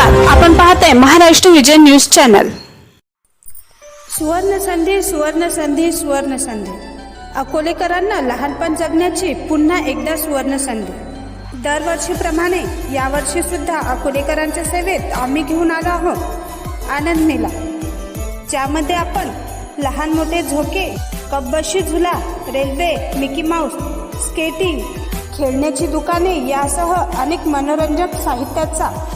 नमस्कार. आपण पाहताय महाराष्ट्र विजय न्यूज चॅनल. सुवर्ण संधी सुवर्ण संधी सुवर्ण संधी. अकोलेकरांना लहानपण जगण्याची पुन्हा एकदा सुवर्ण संधी. दरवर्षीप्रमाणे यावर्षी सुद्धा अकोलेकरांच्या सेवेत आम्ही घेऊन आलो आहोत. आनंद मेला. ज्यामध्ये आपण लहान मोठे झोके कब्बशी झुला रेल्वे मिकी माऊस स्केटिंग खेळण्याची दुकाने यासह अनेक मनोरंजक साहित्याचा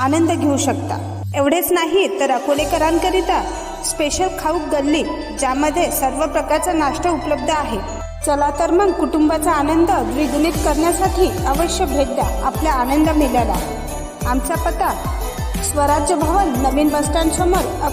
आनंद घेऊ शकता. एवढेच नाही तर अकोलेकरांकरिता स्पेशल खाऊक गल्ली ज्यामध्ये सर्व प्रकारचा नाश्ता उपलब्ध आहे. चला तर मग कुटुंबाचा आनंद द्विगुणित करण्यासाठी अवश्य भेट द्या आपल्या आनंद मेल्याला. आमचा पत्ता स्वराज्य भवन नवीन बसस्टँड समोर